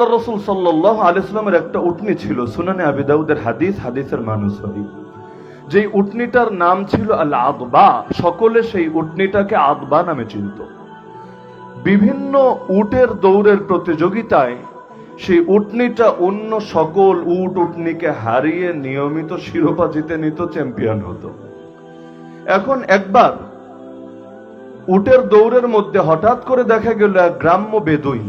রসুল সাল্লাহ আলিয়াল্লামের একটা উটনি ছিল সুনানে আবিদাউদের হাদিস, হাদিসের মানুষ যেই উটনিটার নাম ছিল আল আদবা সকলে সেই উটনিটাকে আদবা নামে চিনত। বিভিন্ন উটের দৌড়ের প্রতিযোগিতায় সেই উটনিটা অন্য সকল উট উটনিকে হারিয়ে নিয়মিত শিরোপা জিতে নিত, চ্যাম্পিয়ন হতো। এখন একবার উটের দৌড়ের মধ্যে হঠাৎ করে দেখা গেল এক গ্রাম্য বেদুইন।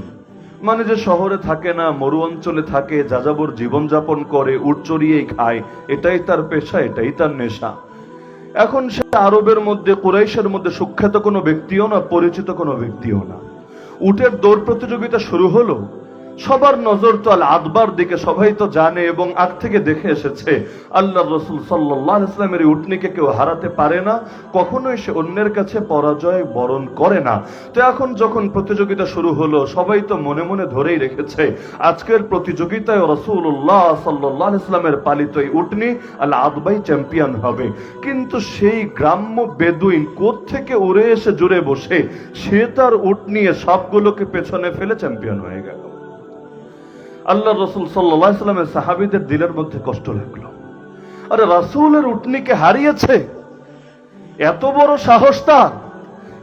মানে যে শহরে থাকে না, মরু অঞ্চলে থাকে, যাযাবর জীবনযাপন করে, উট চড়িয়েই খায়, এটাই তার পেশা, এটাই তার নেশা। এখন সে আরবের মধ্যে, কুরাইশের মধ্যে সুখ্যাত কোনো ব্যক্তিও না, পরিচিত কোনো ব্যক্তিও না। উটের দৌড় প্রতিযোগিতা শুরু হলো। সবার নজর তো আল আদবার দিকে, সবাই তো জানে এবং আগ থেকে দেখে এসেছে। আল্লাহ রসুল সাল্লাহ ইসলামের উটনিকে কেউ হারাতে পারে না, কখনোই সে অন্যের কাছে পরাজয় বরণ করে না। তো এখন যখন প্রতিযোগিতা শুরু হলো, সবাই তো মনে মনে ধরেই রেখেছে, আজকের প্রতিযোগিতায় রসুল্লাহ সাল্লাহ ইসলামের পালিত এই উটনি আল আদবাই চ্যাম্পিয়ন হবে। কিন্তু সেই গ্রাম্য বেদুইন থেকে উড়ে এসে জুড়ে বসে, সে তার উট নিয়ে সবগুলোকে পেছনে ফেলে চ্যাম্পিয়ন হয়ে গেল। আল্লাহ রসুল সাল্লামের সাহাবিদের দিলের মধ্যে কষ্ট লাগল। আরে রাসুলের উটনিকে হারিয়েছে। এত বড় সাহস তার।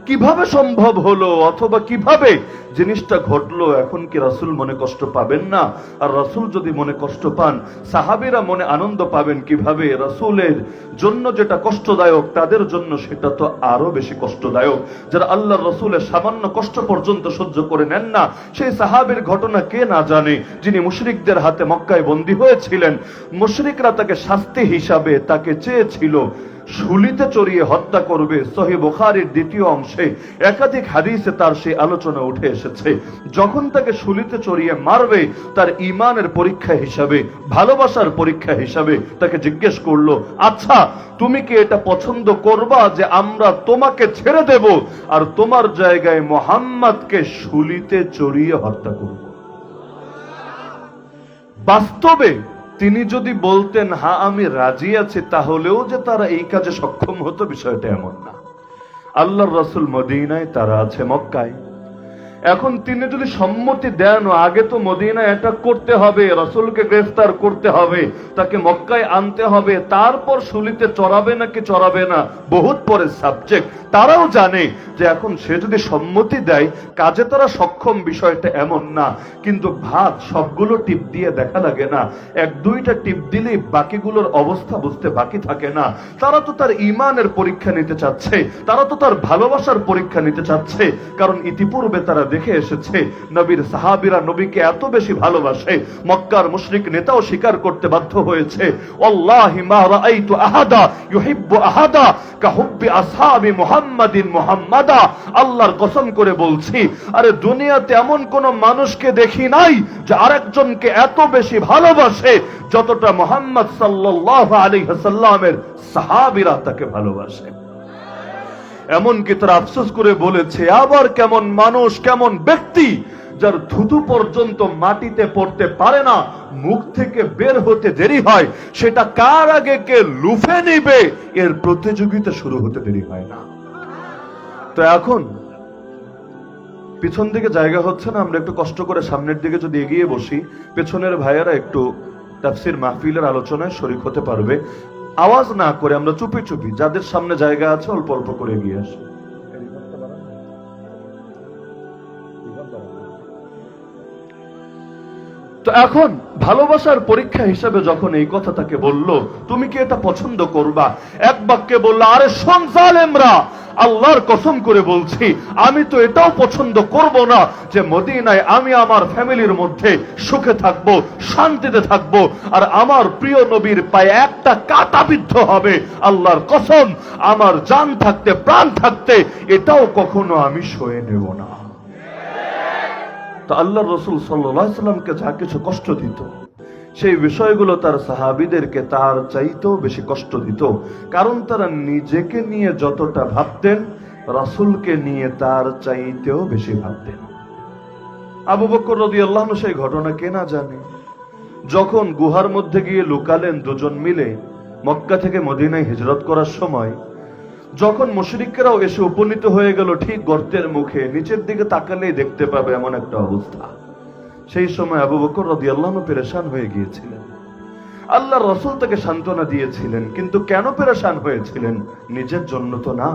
কীভাবে সম্ভব হলো অথবা কীভাবে জিনিসটা ঘটলো? এখন কি রাসূল মনে কষ্ট পাবেন না? আর রাসূল যদি মনে কষ্ট পান, সাহাবীরা মনে আনন্দ পাবেন কীভাবে? রাসূলের জন্য যেটা কষ্টদায়ক, তাদের জন্য সেটা তো আরও বেশি কষ্টদায়ক। যারা আল্লাহ রসুলের সামান্য কষ্ট পর্যন্ত সহ্য করে নেন না, সেই সাহাবীর ঘটনা কে না জানে? যিনি মুশরিকদের হাতে মক্কায় বন্দী হয়েছিলেন, মুশরিকরা তাকে শাস্তি হিসাবে তাকে চেয়েছিল। শুলিতে চড়িয়ে হত্যা করবে সহি বুখারীর দ্বিতীয় অংশে। একাধিক হাদিসে তার সেই আলোচনা উঠে এসেছে। যখন তাকে শুলিতে চড়িয়ে মারবে, তার ইমানের পরীক্ষা হিসাবে, ভালোবাসার পরীক্ষা হিসাবে তাকে জিজ্ঞেস করল আচ্ছা তুমি কি এটা পছন্দ করবা যে আমরা তোমাকে ছেড়ে দেব আর তোমার জায়গায় মোহাম্মদকে শুলিতে চড়িয়ে হত্যা করব? বাস্তবে তিনি যদি বলতেন, হা, আমি রাজি আছি, তাহলেও যে তারা এই কাজে সক্ষম হতো বিষয়টা এমন না। আল্লাহ রসুল মদিনায় তারা আছে মক্কায়। এখন তিনি যদি সম্মতি দেন, আগে তো মদিনায় এটা করতে হবে, রসুলকে গ্রেফতার করতে হবে, তাকে মক্কায় আনতে হবে, তারপর শুলিতে চড়াবে নাকি চড়াবে না, বহুত পরের সাবজেক্ট তারাও জানে যে এখন সে যদি সম্মতি দেয়, কাজে তারা সক্ষম বিষয়টা এমন না, কিন্তু ভাত সবগুলো টিপ দিয়ে দেখা লাগে না। এক দুইটা টিপ দিলেই বাকিগুলোর অবস্থা বুঝতে বাকি থাকে না। তারা তো তার ইমানের পরীক্ষা নিতে চাচ্ছে, তারা তো তার ভালোবাসার পরীক্ষা নিতে চাচ্ছে, কারণ ইতিপূর্বে তারা দেখে এসেছে, নবীর সাহাবিরা নবীকে এত বেশি ভালোবাসে। মক্কার মুশরিক নেতাও স্বীকার করতে বাধ্য হয়েছে। আল্লাহর কসম করে বলছি, আরে দুনিয়াতে এমন কোন মানুষকে দেখি নাই যে আরেকজনকে এত বেশি ভালোবাসে যতটা মোহাম্মদ সাল্লাল্লাহু সাল্লামের সাহাবীরা তাকে ভালোবাসে। এমনকি তারা আফসোস করে বলেছে, আবার কেমন মানুষ, কেমন ব্যক্তি যার থুতু পর্যন্ত মাটিতে পড়তে পারে না, মুখ থেকে বের হতে দেরি হয়, সেটা কার আগে কে লুফে নিবে, এর প্রতিযোগিতা শুরু হতে দেরি হয় না। তো এখন, পিছন দিকে জায়গা হচ্ছে না, আমরা একটু কষ্ট করে সামনের দিকে যদি এগিয়ে বসি, পেছনের ভাইয়েরা একটু তাফসির মাহফিলের আলোচনায় শরিক হতে পারবে। আওয়াজ না করে আমরা চুপি চুপি, যাদের সামনে জায়গা আছে, অল্প অল্প করে এগিয়ে আসি। তো এখন ভালোবাসার পরীক্ষা হিসাবে যখন এই কথা তাকে বলল, তুমি কি এটা পছন্দ করবা? এক বাক্যে বলল, আরে শোন, জালেমরা আল্লাহর কসম করে বলছি, আমি তো এটাও পছন্দ করব না যে মদিনায় আমি আমার ফ্যামিলির মধ্যে সুখে থাকব, শান্তিতে থাকব, আর আমার প্রিয় নবীর পায়ে একটা কাটা বিদ্ধ হবে। আল্লাহর কসম, আমার জান থাকতে, প্রাণ থাকতে, এটাও কখনো আমি সয়ে নেব না। তো আল্লাহ রসুল সাল্লাহ সাল্লামকে যা কিছু কষ্ট দিত সেই বিষয়গুলো তার সাহাবিদেরকে তার চাইতেও বেশি কষ্ট দিত। কারণ তারা নিজেকে নিয়ে যতটা ভাবতেন, রাসুলকে নিয়ে তার চাইতেও বেশি ভাবতেন। আবু বকর রদি আল্লাহ সেই ঘটনা কে না জানে? যখন গুহার মধ্যে গিয়ে লুকালেন দুজন মিলে, মক্কা থেকে মদিনায় হিজরত করার সময়, যখন মুশরিকরাও এসে উপনীত হয়ে গেল ঠিক গর্তের মুখে, নিচের দিকে তাকালেই দেখতে পাবে এমন একটা অবস্থা। সেই সময় আবু বকর রদিয়াল্লাহ পেরেশান হয়ে গিয়েছিলেন। আল্লাহ রসুল তাকে সান্ত্বনা দিয়েছিলেন, কিন্তু কেন পেরেশান হয়েছিলেন? নিজের জন্য তো না,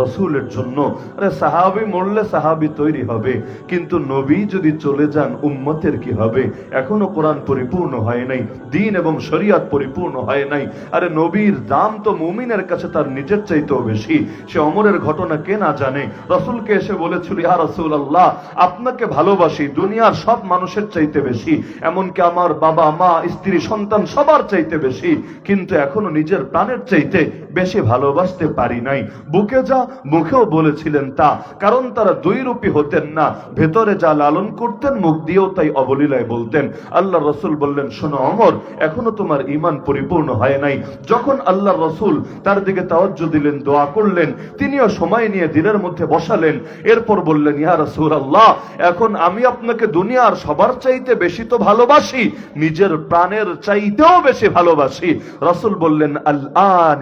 রসুলের জন্য। আরে, সাহাবি মরলে সাহাবি তৈরি হবে, কিন্তু নবী যদি চলে যান, উম্মতের কি হবে? এখনও কোরআন পরিপূর্ণ হয় নাই, দিন এবং শরিয়াত পরিপূর্ণ হয় নাই। আরে, নবীর দাম তো মুমিনের কাছে তার নিজের চাইতেও বেশি। সে অমরের ঘটনা কে না জানে? রসুলকে এসে বলেছিল, ইয়া রসুল আল্লাহ আপনাকে ভালোবাসি, দুনিয়ার সব মানুষের চাইতে বেশি। এমনকি আমার বাবা, মা, স্ত্রী, সন্তান সবার চাইতে বেশি, কিন্তু এখনও নিজের প্রাণের চাইতে বেশি ভালোবাসতে পারি নাই। বুকে যা, মুখেও বলেছিলেন তা, কারণ তারা দুই রূপী হতেন না। ভেতরে যা লালন করতেন, মুখ দিয়েও তাই অবলীলায় বলতেন। আল্লাহ রসুল বললেন, শোনো অমর, এখনও তোমার ইমান পরিপূর্ণ হয় নাই। যখন আল্লাহ রসুল তার দিকে তাওয়াজ্জু দিলেন, দোয়া করলেন, তিনিও সময় নিয়ে দিনের মধ্যে বসালেন। এরপর বললেন, ইয়া রসুল আল্লাহ এখন আমি আপনাকে দুনিয়ার সবার চাইতে বেশি তো ভালোবাসি, নিজের প্রাণের চাইতেও বেশি ভালোবাসি। রসুল বললেন আল্লাহ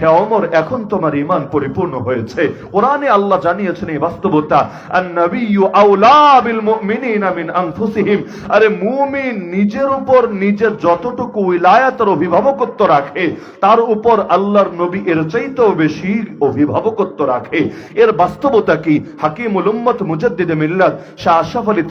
হে অমর এখন তোমার ইমান পরিপূর্ণ হয়েছে। কোরআনে আল্লাহ জানিয়েছেন এই বাস্তবতা নিজের উপর নিজের যতটুকু অভিভাবকত্ব রাখে, তার উপর আল্লাহর নবী এর চাইতেও বেশি অভিভাবকত্ব রাখে। এর বাস্তবতা কি? হাকিমুল উম্মত মুজাদ্দিদে মিল্লাত শাহ আশরাফ আলী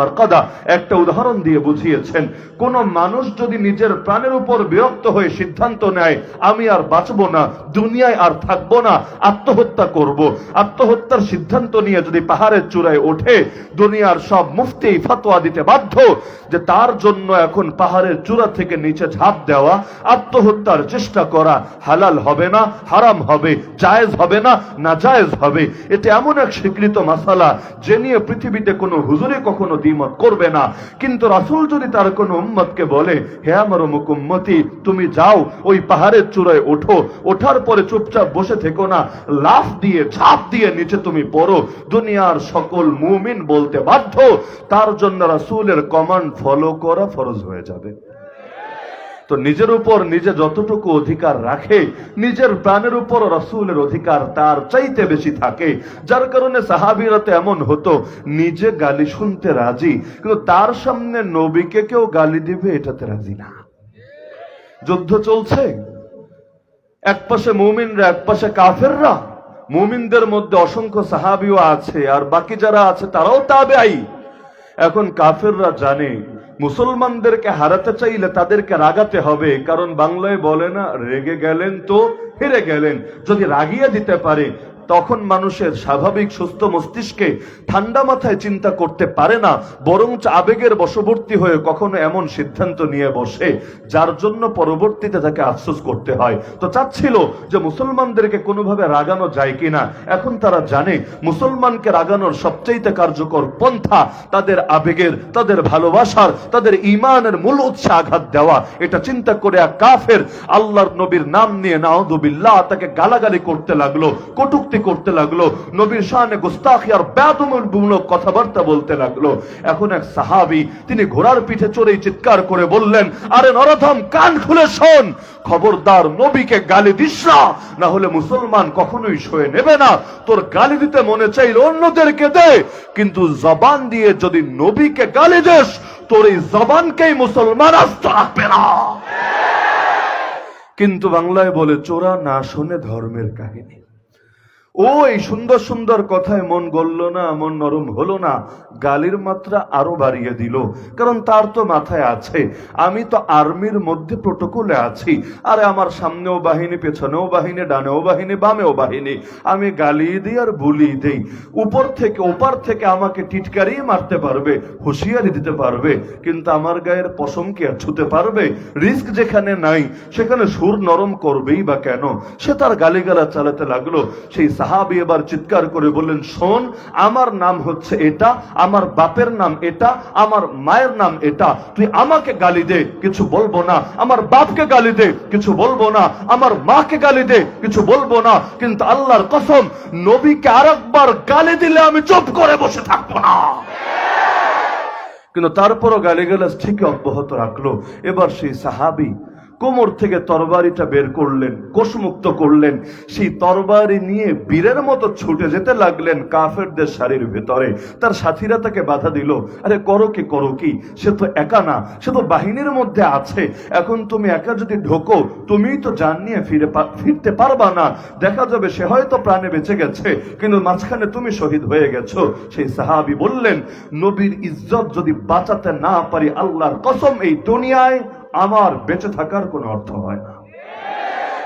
মারকাদা একটা উদাহরণ দিয়ে বুঝিয়েছেন, কোন মানুষ যদি নিজের প্রাণের উপর বিরক্ত হয়ে সিদ্ধান্ত নেয়, আমি আর বাঁচবো না, দুনিয়ায় আর থাকব না, আত্মহত্যা করব। আত্মহত্যার সিদ্ধান্ত নিয়ে যদি পাহাড়ের চূড়ায় ওঠে, দুনিয়ার সব মুফতি ফতোয়া দিতে বাধ্য যে তার জন্য এখন পাহাড়ের চূড়া থেকে নিচে ঝাঁপ দেওয়া, আত্মহত্যার চেষ্টা করা হালাল হবে না, হারাম হবে, জায়েজ হবে না না জায়েজ হবে। এটা এমন এক স্বীকৃত মাসালা যে নিয়ে পৃথিবীতে কোনো হুজুরে কখনো দ্বিমত করবে না। কিন্তু রাসূল যদি তার কোনো উম্মতকে বলে, হে আমার মুকুম্মতি, তুমি যাও, ওই পাহাড়ের চূড়ায় ওঠো। ওঠার পরে চুপচাপ বসে থেকো না। লাফ দিয়ে, ঝাঁপ দিয়ে নিচে তুমি পড়ো। দুনিয়ার সকল মুমিন বলতে বাধ্য। তার জন্য রাসুলের কমান্ড ফলো করা ফরজ হয়ে যাবে। তো নিজের উপর নিজে যতটুকু অধিকার রাখে, নিজের প্রাণের উপর রসুলের অধিকার তার চাইতে বেশি থাকে। যার কারণে সাহাবিরা তো এমন হতো, নিজে গালি শুনতে রাজি, কিন্তু তার সামনে নবীকে কেউ গালি দিবে এটাতে রাজি না। যুদ্ধ চলছে, এক পাশে মুমিনরা, এক পাশে কাফেররা, মুমিনদের মধ্যে অসংখ্য সাহাবিও আছে, আর বাকি যারা আছে তারাও তাবে এখন কাফেররা জানে মুসলমানদেরকে হারাতে চাইলে তাদেরকে রাগাতে হবে, কারণ বাংলায় বলে না, রেগে গেলেন তো, হেরে গেলেন। যদি রাগিয়ে দিতে পারে তখন মানুষের স্বাভাবিক সুস্থ মস্তিষ্কে ঠান্ডা মাথায় চিন্তা করতে পারে না, বরঞ্চ আবেগের বশবর্তী হয়ে কখনো এমন সিদ্ধান্ত নিয়ে বসে, যার জন্য পরবর্তীতে তাকে আফসোস করতে হয়। তো চাচ্ছিল যে মুসলমানদেরকে কোনোভাবে রাগানো যায় কিনা, এখন তারা জানে, মুসলমানকে রাগানোর সবচাইতে কার্যকর পন্থা তাদের আবেগের, তাদের ভালোবাসার, তাদের ইমানের মূল উৎসে আঘাত দেওয়া। এটা চিন্তা করে কাফের আল্লাহর নবীর নাম নিয়ে নাউদুবিল্লাহ তাকে গালাগালি করতে লাগল, কটুক্তি করতে লাগল, নবীর শানে গুস্তাখি আর ব্যাদমূলক কথাবার্তা বলতে লাগল। এখন এক সাহাবি, তিনি ঘোড়ার পিঠে চড়েই চিৎকার করে বললেন, আরে নরথম কান খুলে শোন। খবরদার নবীকে গালি দিস না না হলে মুসলমান কখনোই সয়ে নেবে না। তোর গালি দিতে মনে চাইলে অন্যদেরকে দে, কিন্তু জবান দিয়ে যদি নবীকে গালি দেস, তোর এই জবানকেই মুসলমান আস্ত রাখবে না। কিন্তু বাংলায় বলে, চোরা না শোনে ধর্মের কাহিনী। ও এই সুন্দর সুন্দর কথায় মন গলল না, মন নরম হলো না। গালির মাত্রা আরও বাড়িয়ে দিল। কারণ তার তো মাথায় আছে, আমি তো আর্মির মধ্যে প্রোটোকলে আছি। আরে আমার সামনেও বাহিনী, পেছনেও বাহিনী, ডানেও বাহিনী, বামেও বাহিনী, আমি গালি দিই আর বুলি দিই। উপর থেকে, ওপার থেকে আমাকে টিটকারি মারতে পারবে, হুঁশিয়ারি দিতে পারবে, কিন্তু আমার গায়ের পশম কি আর ছুতে পারবে? রিস্ক যেখানে নাই, সেখানে সুর নরম করবেই বা কেন? সে তার গালিগালা চালাতে লাগল, সেই সাহাবি এবার চিৎকার করে বললেন, শোন, আমার নাম হচ্ছে এটা, আমার বাপের নাম এটা, আমার মায়ের নাম এটা। তুই আমাকে গালি দে, কিছু বলব না। আমার বাপকে গালি দে, কিছু বলব না। আমার মাকে গালি দে, কিছু বলব না। কিন্তু আল্লাহর কসম, নবীকে আরেকবার গালি দিলে আমি চুপ করে বসে থাকব না। কিন্তু তারপরও গালিগালাজ ঠিকই অব্যাহত রাখল। এবার সেই সাহাবি কোমর থেকে তরবারিটা বের করলেন, কোষমুক্ত করলেন। সেই তরবারি নিয়ে বীরের মতো ছুটে যেতে লাগলেন কাফেরদের শাড়ির ভেতরে। তার সাথীরা তাকে বাধা দিল, আরে করো কি করো কি? সে তো একা না, সে তো বাহিনীর মধ্যে আছে। এখন তুমি একা যদি ঢোকো, তুমিই তো জান নিয়ে ফিরে ফিরতে পারবা না। দেখা যাবে সে হয়তো প্রাণে বেঁচে গেছে, কিন্তু মাঝখানে তুমি শহীদ হয়ে গেছো। সেই সাহাবি বললেন, নবীর ইজ্জত যদি বাঁচাতে না পারি, আল্লাহর কসম, এই দুনিয়ায় আমার বেঁচে থাকার কোনো অর্থ হয় না।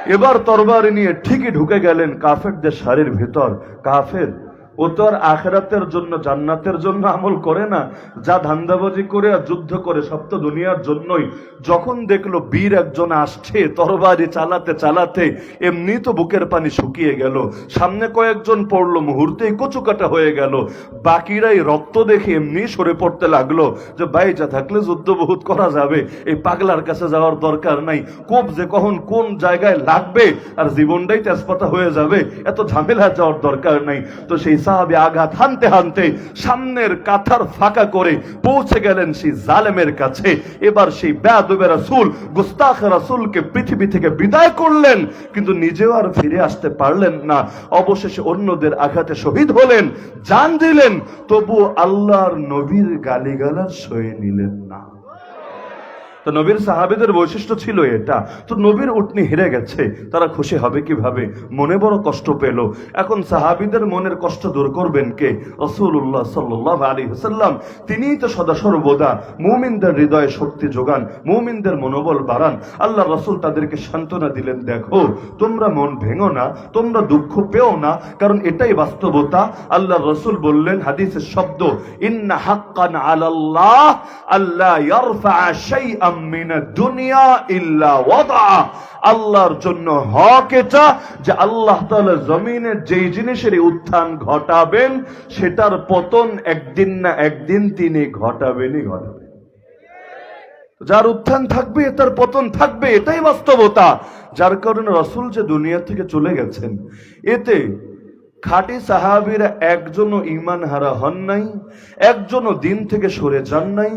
এবার তরবারি নিয়ে ঠিকই ঢুকে গেলেন কাফেরদের শাড়ির ভেতর। কাফের ও তো আর আখেরাতের জন্য, জান্নাতের জন্য আমল করে না, যা ধান্দাবাজি করে আর যুদ্ধ করে, সব তো দুনিয়ার জন্যই। যখন দেখল বীর একজন আসছে, তরবারি চালাতে চালাতে এমনি তো বুকের পানি শুকিয়ে গেল। সামনে কয়েকজন পড়ল, মুহূর্তেই কচুকাটা হয়ে গেল। বাকিরাই রক্ত দেখে এমনি সরে পড়তে লাগল যে বাইচা থাকলে যুদ্ধ বহুত করা যাবে। এই পাগলার কাছে যাওয়ার দরকার নাই। কোপ যে কখন কোন জায়গায় লাগবে, আর জীবনটাই তেজপাতা হয়ে যাবে, এত ঝামেলা যাওয়ার দরকার নাই। তো সেই সাহাবি আঘাত হানতে হানতে সামনের কাথার ফাঁকা করে পৌঁছে গেলেন সেই জালেমের কাছে। এবার সেই বেয়াদবে রাসূল, গুস্তাখ রাসূলকে পৃথিবী থেকে বিদায় করলেন, কিন্তু নিজেও আর ফিরে আসতে পারলেন না। অবশেষে অন্যদের আঘাতে শহীদ হলেন, জান দিলেন তবু আল্লাহর নবীর গালিগালার সয়ে নিলেন না। তো নবীর সাহাবেদের বৈশিষ্ট্য ছিল এটা। তো নবীর উটনি হেরে গেছে, তারা খুশি হবে কীভাবে? মনে বড় কষ্ট পেল। এখন সাহাবিদের মনের কষ্ট দূর করবেন কে? রসুল্লাহ সাল্লাহ আলী হুসাল্লাম তিনিই তো সদা সর্বদা মুমিনদের হৃদয়ে শক্তি যোগান, মুমিনদের মনোবল বাড়ান। আল্লাহ রসুল তাদেরকে সান্ত্বনা দিলেন, দেখো, তোমরা মন ভেঙো না, তোমরা দুঃখ পেও না, কারণ এটাই বাস্তবতা। আল্লাহ রসুল বললেন হাদিসের শব্দ, ইন্না হাক্কান আলাল্লাহ আল্লাহ ইয়ারফা শাইআম আল্লাহর জন্য হক এটা যে আল্লাহ তাআলা জমিনের যেই জিনিসের উত্থান ঘটাবেন, সেটার পতন একদিন না একদিন তিনি ঘটাবেনই ঘটাবেন। যার উত্থান থাকবে, তার পতন থাকবে, এটাই বাস্তবতা। যার কারণে রসুল যে দুনিয়া থেকে চলে গেছেন, এতে খাঁটি সাহাবিরা একজনও ইমান হারা হন নাই, একজনও দিন থেকে সরে যান নাই